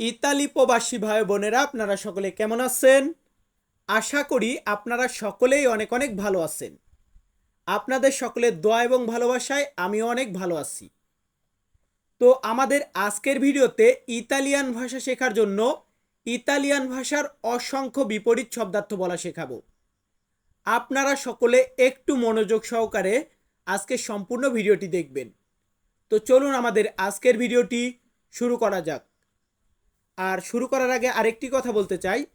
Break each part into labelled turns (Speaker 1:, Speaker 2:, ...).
Speaker 1: Italy প্রবাসী ভাই বোনেরা, আপনারা সকলে কেমন আছেন? আশা করি আপনারা সকলেই অনেক অনেক ভালো আছেন। আপনাদের সকলের দোয়া এবং ভালোবাসায় আমিও অনেক ভালো আছি। তো আমাদের আজকের ভিডিওতে ইতালিয়ান ভাষা শেখার জন্য ইতালিয়ান ভাষার অসংখ্য বিপরীত শব্দার্থ বলা শেখাবো। আপনারা সকলে একটু মনোযোগ সহকারে আজকে সম্পূর্ণ ভিডিওটি দেখবেন। তো চলুন আমাদের আজকের ভিডিওটি শুরু করা যাক। আর শুরু করার আগে আরেকটি কথা বলতে চাই।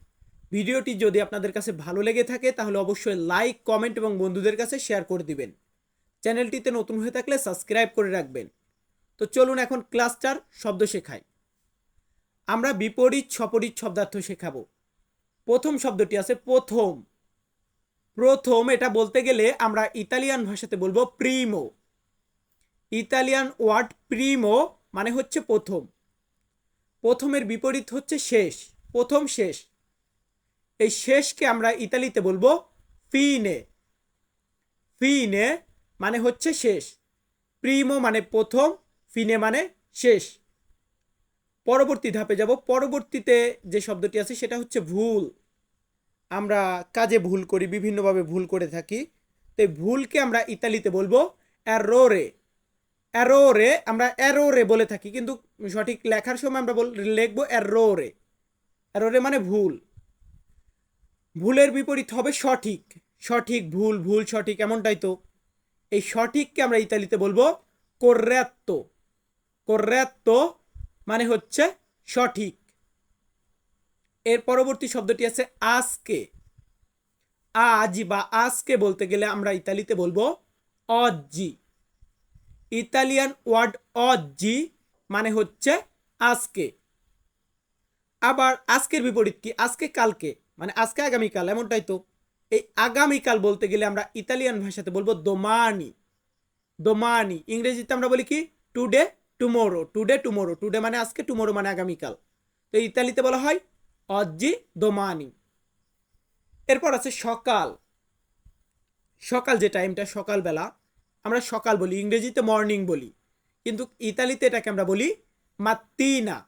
Speaker 1: ভিডিওটি যদি আপনাদের কাছে ভালো লেগে থাকে, তাহলে অবশ্যই লাইক, কমেন্ট এবং বন্ধুদের কাছে শেয়ার করে দিবেন। চ্যানেলটিতে নতুন হয়ে থাকলে সাবস্ক্রাইব করে রাখবেন। তো চলুন এখন ক্লাসটার শব্দ শেখাই। আমরা বিপরীত, সপরীত শব্দার্থ শেখাবো। প্রথম শব্দটি আছে প্রথম। প্রথম এটা বলতে গেলে আমরা ইতালিয়ান ভাষাতে বলব প্রিমো। ইতালিয়ান ওয়ার্ড প্রিমো মানে হচ্ছে প্রথম। প্রথমের বিপরীত হচ্ছে শেষ, প্রথম শেষ। এই শেষকে আমরা ইতালিতে বলব ফিনে ফিনে মানে হচ্ছে শেষ। প্রিমো মানে প্রথম ফিনে মানে শেষ। পরবর্তী ধাপে যাব। পরবর্তীতে যে শব্দটি আছে সেটা হচ্ছে ভুল। আমরা কাজে ভুল করি, বিভিন্নভাবে ভুল করে থাকি। তো ভুলকে আমরা ইতালিতে বলব অ্যারোরে অ্যারোরে, আমরা অ্যারোরে বলে থাকি, কিন্তু সঠিক লেখার সময় আমরা বল, লিখব অ্যারোরে। অ্যারোরে মানে ভুল। ভুলের বিপরীত হবে সঠিক। সঠিক ভুল ভুল সঠিক, এমনটাই তো। এই সঠিককে আমরা ইতালিতে বলব কোর্রাত্ত কোর্রাত্ত মানে হচ্ছে সঠিক। এর পরবর্তী শব্দটি আছে আজকে। আজ বা আজকে বলতে গেলে আমরা ইতালিতে বলব অজ্জি। ইতালিয়ান ওয়ার্ড অজ্জি মানে হচ্ছে আজকে। আবার আজকের বিপরীত কি? আজকে কালকে। মানে আজকে আগামীকাল, এমনটাই তো। এই আগামীকাল বলতে গেলে আমরা ইতালিয়ান ভাষাতে বলব দোমানি। দোমানি, ইংরেজিতে আমরা বলি কি? Today tomorrow today tomorrow, today মানে আজকে, টুমোরো মানে আগামীকাল। তো ইতালিতে বলা হয় অজ্জি দোমানি। এরপর আছে সকাল। সকাল যে টাইমটা? সকালবেলা। আমরা সকাল বলি, ইংরেজিতে মর্নিং বলি। কিন্তু ইতালিতে এটাকে আমরা বলি মাত্তিনা।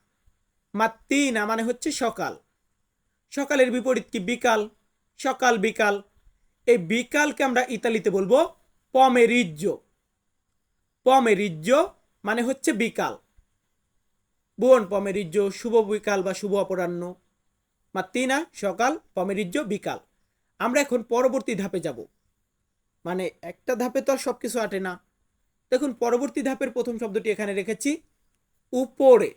Speaker 1: মাত্তিনা মানে হচ্ছে সকাল। সকালের বিপরীত কি? বিকাল। সকাল, বিকাল। এই বিকালকে আমরা ইতালিতে বলব পমেরিজ্জো পমেরিজ্জো মানে হচ্ছে বিকাল। বোন পমেরিজ্জো শুভ বিকাল বা শুভ অপরাহ্ন। মাত্তিনা, সকাল পমেরিজ্জো বিকাল। আমরা এখন পরবর্তী ধাপে যাব। মানে একটা ধাপে তো আর সব কিছু আটে না। দেখুন, পরবর্তী ধাপের প্রথম শব্দটি এখানে রেখেছি। উপরে।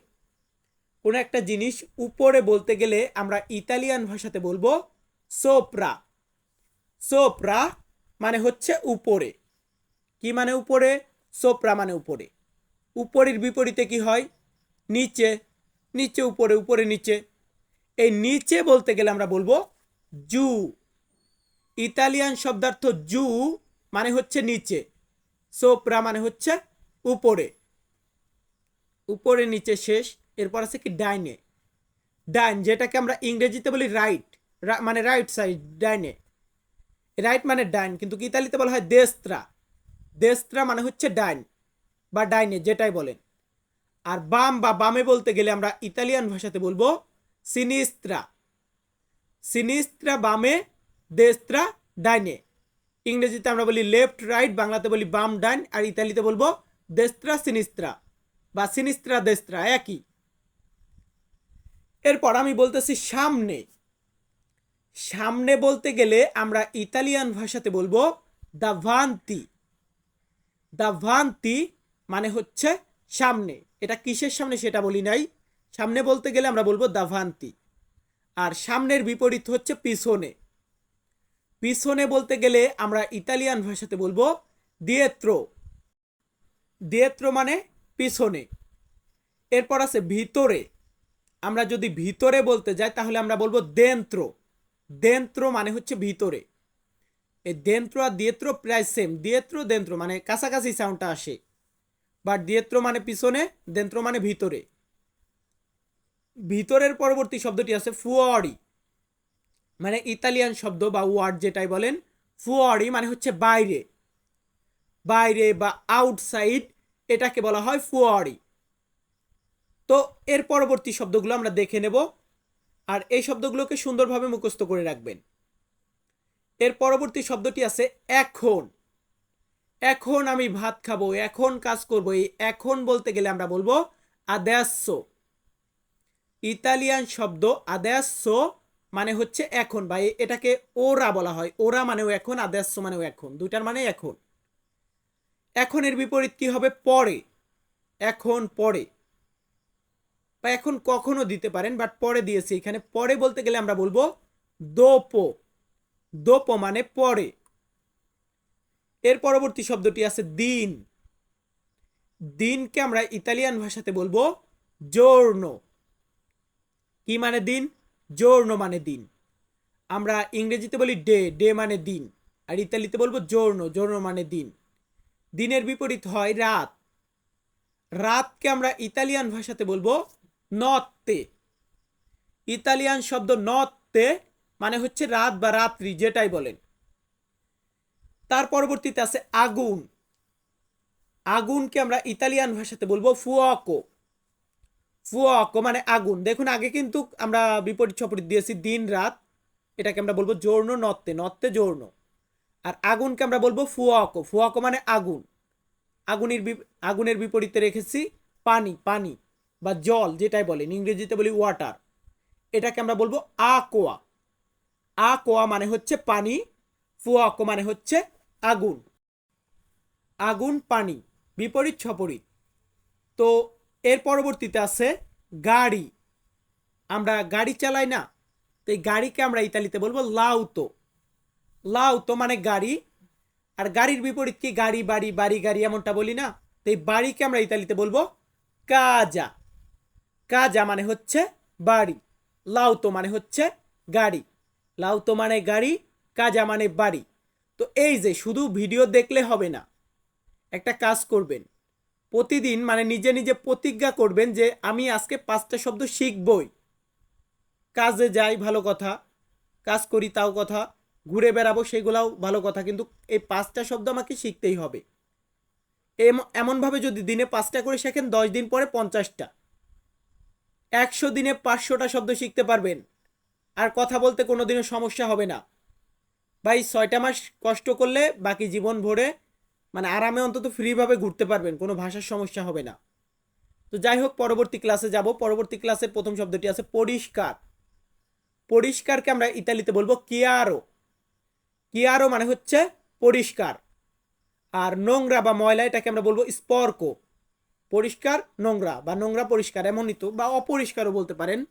Speaker 1: কোনো একটা জিনিস উপরে বলতে গেলে আমরা ইতালিয়ান ভাষাতে বলব সোপ্রা সোপ্রা মানে হচ্ছে উপরে। কি মানে উপরে? সোপ্রা মানে উপরে। উপরের বিপরীতে কি হয়? নিচে। নিচে উপরে উপরে, নিচে। এই নিচে বলতে গেলে আমরা বলব জু। ইতালিয়ান শব্দার্থ জু মানে হচ্ছে নিচে। সোপ্রা মানে হচ্ছে উপরে। উপরে, নিচে, শেষ। এরপর আছে কি? ডাইনে। ডাইন যেটাকে আমরা ইংরেজিতে বলি রাইট। মানে রাইট সাইড ডাইনে। রাইট মানে ডাইন কিন্তু ইতালিতে বলা হয় দেস্ত্রা দেস্ত্রা মানে হচ্ছে ডাইন বা ডাইনে যেটাই বলেন। আর বাম বা বামে বলতে গেলে আমরা ইতালিয়ান ভাষাতে বলব সিনিস্ত্রা সিনিস্ত্রা বামে দেস্ত্রা ডাইনে। ইংরেজিতে আমরা বলি লেফট, রাইট, বাংলাতে বলি বাম ডাইন আর ইতালিতে বলব দেস্ত্রা, সিনিস্ত্রা বা সিনিস্ত্রা, দেস্ত্রা, একই। এরপর আমি বলতেছি সামনে। সামনে বলতে গেলে আমরা ইতালিয়ান ভাষাতে বলব দাভান্তি। দাভান্তি মানে হচ্ছে সামনে। এটা কিসের সামনে সেটা বলি নাই। সামনে বলতে গেলে আমরা বলব দাভান্তি। আর সামনের বিপরীত হচ্ছে পিছনে। পিছনে বলতে গেলে আমরা ইতালিয়ান ভাষাতে বলব দিয়েত্রো দিয়েত্রো মানে পিছনে। এরপর আছে ভিতরে। আমরা যদি ভিতরে বলতে যাই, তাহলে আমরা বলব দেন্ত্র দেন্ত্র মানে হচ্ছে ভিতরে। এই দেন্ত্র আর দিয়েত্র প্রায় সেম দিয়েত্র দেন্ত্র মানে কাছাকাছি সাউন্ডটা আসে। বাট দিয়েত্র মানে পিছনে দেন্ত্র মানে ভিতরে। ভিতরের পরবর্তী শব্দটি আছে ফুয়ারি। মানে ইতালিয়ান শব্দ বা ওয়ার্ড যেটাই বলেন ফুয়ারি মানে হচ্ছে বাইরে। বাইরে বা আউটসাইড এটাকে বলা হয় ফুয়ারি তো এর পরবর্তী শব্দগুলো আমরা দেখে নেব, আর এই শব্দগুলোকে সুন্দরভাবে মুখস্থ করে রাখবেন। এর পরবর্তী শব্দটি আছে এখন। এখন আমি ভাত খাব, এখন কাজ করব, এই এখন বলতে গেলে আমরা বলব আদেয়াস্য ইতালিয়ান শব্দ আদেয়াস্য মানে হচ্ছে এখন বা এটাকে ওরা বলা হয়। ওরা মানেও এখন আদেয়াস্য মানেও এখন। দুইটার মানে এখন। এখন এর বিপরীত কি হবে? পরে। এখন, পরে। বা এখন কখনো দিতে পারেন, বাট পরে দিয়েছি এখানে। পরে বলতে গেলে আমরা বলব দোপো। দোপো মানে পরে। এর পরবর্তী শব্দটি আছে দিন। দিনকে আমরা ইতালিয়ান ভাষাতে বলব জোর্নো। কি মানে দিন? জোর্নো মানে দিন। আমরা ইংরেজিতে বলি ডে ডে মানে দিন, আর ইতালিতে বলব জোর্নো জোর্নো মানে দিন। দিনের বিপরীত হয় রাত। রাতকে আমরা ইতালিয়ান ভাষাতে বলব নত্তে ইতালিয়ান শব্দ নত্তে মানে হচ্ছে রাত বা রাত্রি, যেটাই বলেন। তার পরবর্তীতে আছে আগুন। আগুনকে আমরা ইতালিয়ান ভাষাতে বলব ফুয়াকো। ফুয়াকো মানে আগুন। দেখুন, আগে কিন্তু আমরা বিপরীত সপরীত দিয়েছি দিন রাত। এটাকে আমরা বলব জোর্ণ নত্তে। নত্তে জোর্ণ আর আগুনকে আমরা বলব ফুয়াকো। ফুয়াকো মানে আগুন। আগুনের আগুনের বিপরীতে রেখেছি পানি পানি বা জল, যেটাই বলেন। ইংরেজিতে বলি ওয়াটার। এটাকে আমরা বলব আকোয়া। আকোয়া মানে হচ্ছে পানি, ফুয়াকো মানে হচ্ছে আগুন। আগুন, পানি। বিপরীত সপরীত তো এর পরবর্তীতে আছে গাড়ি। আমরা গাড়ি চালাই না। তো এই গাড়িকে আমরা ইতালিতে বলব লাউতো। লাউতো মানে গাড়ি। আর গাড়ির বিপরীত কি? গাড়ি, বাড়ি বাড়ি, গাড়ি এমনটা বলি না। তো এই বাড়িকে আমরা ইতালিতে বলব কাজা। কাজা মানে হচ্ছে বাড়ি। লাউতো মানে হচ্ছে গাড়ি। লাউতো মানে গাড়ি, কাজা মানে বাড়ি। তো এই যে শুধু ভিডিও দেখলে হবে না, একটা কাজ করবেন। প্রতিদিন মানে নিজে নিজে প্রতিজ্ঞা করবেন যে আমি আজকে পাঁচটা শব্দ শিখবই। কাজে যাই ভালো কথা, কাজ করি তাও কথা, ঘুরে বেড়াবো সেগুলাও ভালো কথা, কিন্তু এই পাঁচটা শব্দ আমাকে শিখতেই হবে। এম- এমনভাবে যদি দিনে পাঁচটা করে শেখেন, দশ দিন পরে পঞ্চাশটা। একশো দিনে পাঁচশোটা শব্দ শিখতে পারবেন। আর কথা বলতে কোনো দিনও সমস্যা হবে না। ভাই, ছয়টা মাস কষ্ট করলে বাকি জীবন ভরে মানে আরামে অন্তত ফ্রিভাবে ঘুরতে পারবেন, কোনো ভাষার সমস্যা হবে না। তো যাই হোক, পরবর্তী ক্লাসে যাব। পরবর্তী ক্লাসের প্রথম শব্দটি আছে পরিষ্কার। পরিষ্কারকে আমরা ইতালিতে বলব কিয়ারো কিয়ারো মানে হচ্ছে পরিষ্কার। আর নোংরা বা ময়লা এটাকে আমরা বলব স্পর্ক পরিষ্কার, নোংরা বা নোংরা পরিষ্কার এমনই তো, বা অপরিষ্কারও বলতে পারেন।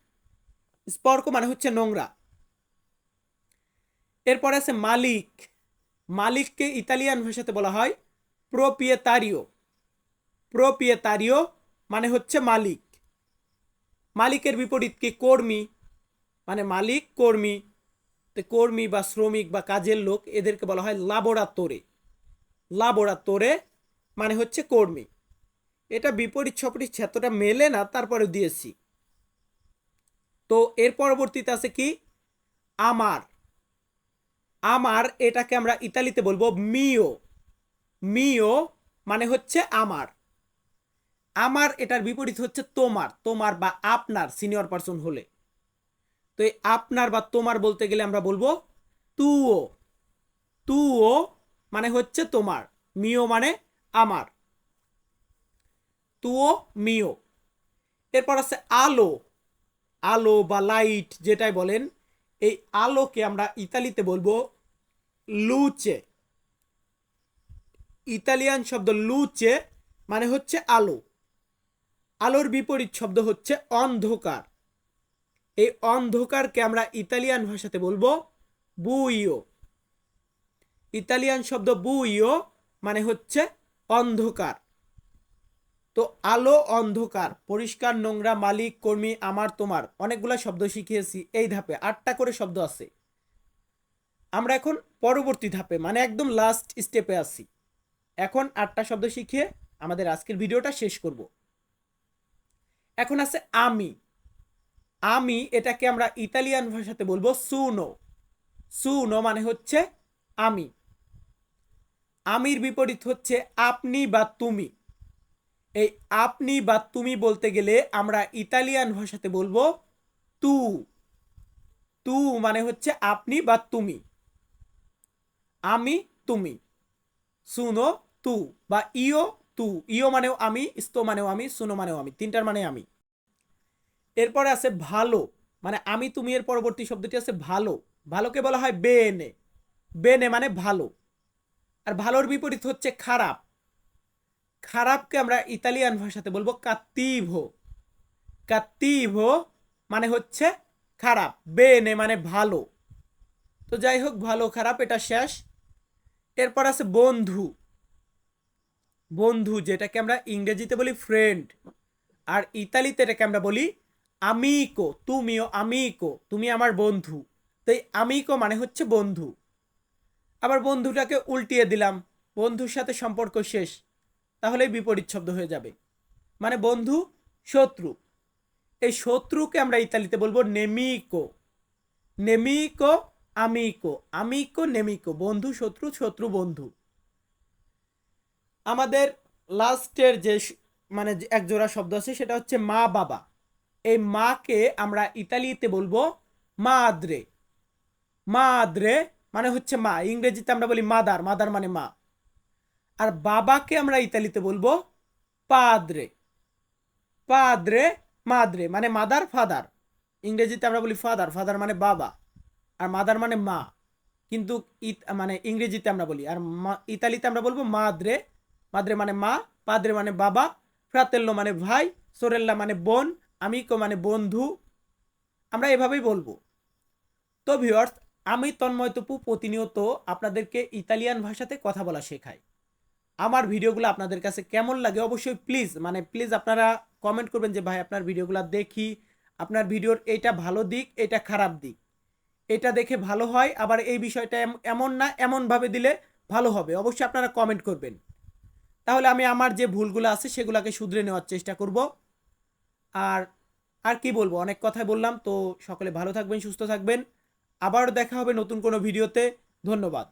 Speaker 1: স্পর্ক মানে হচ্ছে নোংরা। এরপরে আছে মালিক। মালিককে ইতালিয়ান ভাষাতে বলা হয় প্রোপিয়েতারিও প্রোপিয়েতারিও মানে হচ্ছে মালিক। মালিকের বিপরীত কি? কর্মী। মানে মালিক, কর্মী। তো কর্মী বা শ্রমিক বা কাজের লোক এদেরকে বলা হয় লাবোরাতোরে। লাবোরাতোরে মানে হচ্ছে কর্মী। এটা বিপরীত সপরীত ক্ষেত্রটা মেলে না, তারপরে দিয়েছি। তো এর পরবর্তীতে আছে কি? আমার। আমার এটাকে আমরা ইতালিতে বলব মিও। মিও মানে হচ্ছে আমার। আমার এটার বিপরীত হচ্ছে তোমার তোমার বা আপনার সিনিয়র পারসন হলে। তো এই আপনার বা তোমার বলতে গেলে আমরা বলব তুও। তুও মানে হচ্ছে তোমার, মিও মানে আমার। তুও, মিও। এরপর আছে আলো। আলো বা লাইট যেটাই বলেন, এই আলোকে আমরা ইতালিতে বলব লুচে। ইতালিয়ান শব্দ লুচে মানে হচ্ছে আলো। আলোর বিপরীত শব্দ হচ্ছে অন্ধকার। এই অন্ধকারকে আমরা ইতালিয়ান ভাষাতে বলব বুইও ইতালিয়ান শব্দ বুইও মানে হচ্ছে অন্ধকার। তো আলো অন্ধকার, পরিষ্কার, নোংরা, মালিক, কর্মী, আমার, তোমার, অনেকগুলো শব্দ শিখিয়েছি এই ধাপে, আটটা করে শব্দ আছে। আমরা এখন পরবর্তী ধাপে মানে একদম লাস্ট স্টেপে আছি। এখন আটটা শব্দ শিখিয়ে আমাদের আজকের ভিডিওটা শেষ করব। এখন আছে আমি। আমি এটাকে আমরা ইতালিয়ান ভাষাতে বলব সুনো। সুনো মানে হচ্ছে আমি। আমির বিপরীত হচ্ছে আপনি বা তুমি। এই আপনি বা তুমি বলতে গেলে আমরা ইতালিয়ান ভাষাতে বলব তু। তু মানে হচ্ছে আপনি বা তুমি। আমি, তুমি। সুনো তু বা ইও তু। ইও মানেও আমি ইস্তো মানেও আমি, সুনো মানেও আমি, তিনটার মানে আমি। এরপরে আছে ভালো মানে আমি, তুমি এর পরবর্তী শব্দটি আছে ভালো। ভালোকে বলা হয় বেনে। বেনে মানে ভালো। আর ভালোর বিপরীত হচ্ছে খারাপ। খারাপকে আমরা ইতালিয়ান ভাষাতে বলব কাত্তিভো কাত্তিভো মানে হচ্ছে খারাপ। বেনে মানে ভালো। তো যাই হোক, ভালো খারাপ, এটা শেষ। এরপর আছে বন্ধু। বন্ধু, যেটাকে আমরা ইংরেজিতে বলি ফ্রেন্ড আর ইতালিতে এটাকে আমরা বলি আমিকো তুমিও আমিকো তুমি আমার বন্ধু। তো এই আমিকো মানে হচ্ছে বন্ধু। আবার বন্ধুটাকে উল্টিয়ে দিলাম, বন্ধুর সাথে সম্পর্ক শেষ, তাহলে বিপরীত শব্দ হয়ে যাবে। মানে বন্ধু, শত্রু। এই শত্রুকে আমরা ইতালিতে বলব নেমিকো নেমিকো আমিকো আমিকো নেমিকো বন্ধু, শত্রু শত্রু, বন্ধু। আমাদের লাস্টের যে মানে এক জোড়া শব্দ আছে, সেটা হচ্ছে মা বাবা। এই মাকে আমরা ইতালিতে বলব মাদ্রে। মাদ্রে মানে হচ্ছে মা। ইংরেজিতে আমরা বলি মাদার। মাদার মানে মা। আর বাবাকে আমরা ইতালিতে বলব পাদ্রে। পাদ্রে, মাদ্রে মানে মাদার, ফাদার। ইংরেজিতে আমরা বলি ফাদার। ফাদার মানে বাবা। আর মাদার মানে মা। কিন্তু মানে ইংরেজিতে আমরা বলি। আর ইতালিতে আমরা বলব মাদ্রে। মাদ্রে মানে মা, পাদ্রে মানে বাবা, ফ্রাতেল্লো মানে ভাই, সোরেল্লা মানে বোন, আমিকো মানে বন্ধু। আমরা এভাবেই বলব। তো ভিউয়ার্স আমি তন্ময় তপু প্রতিনিয়ত আপনাদেরকে ইতালিয়ান ভাষাতে কথা বলা শেখাই। আমার ভিডিওগুলো আপনাদের কাছে কেমন লাগে অবশ্যই প্লিজ মানে প্লিজ আপনারা কমেন্ট করবেন যে, ভাই, আপনার ভিডিওগুলো দেখি। আপনার ভিডিওর এইটা ভালো দিক, এটা খারাপ দিক। এটা দেখে ভালো হয়, আবার এই বিষয়টা এমন না, এমনভাবে দিলে ভালো হবে। অবশ্যই আপনারা কমেন্ট করবেন। তাহলে আমি আমার যে ভুলগুলো আছে সেগুলোকে শুধরে নেওয়ার চেষ্টা করব। আর আর কি বলব? অনেক কথাই বললাম, তো সকলে ভালো থাকবেন, সুস্থ থাকবেন। আবার দেখা হবে নতুন কোনো ভিডিওতে। ধন্যবাদ।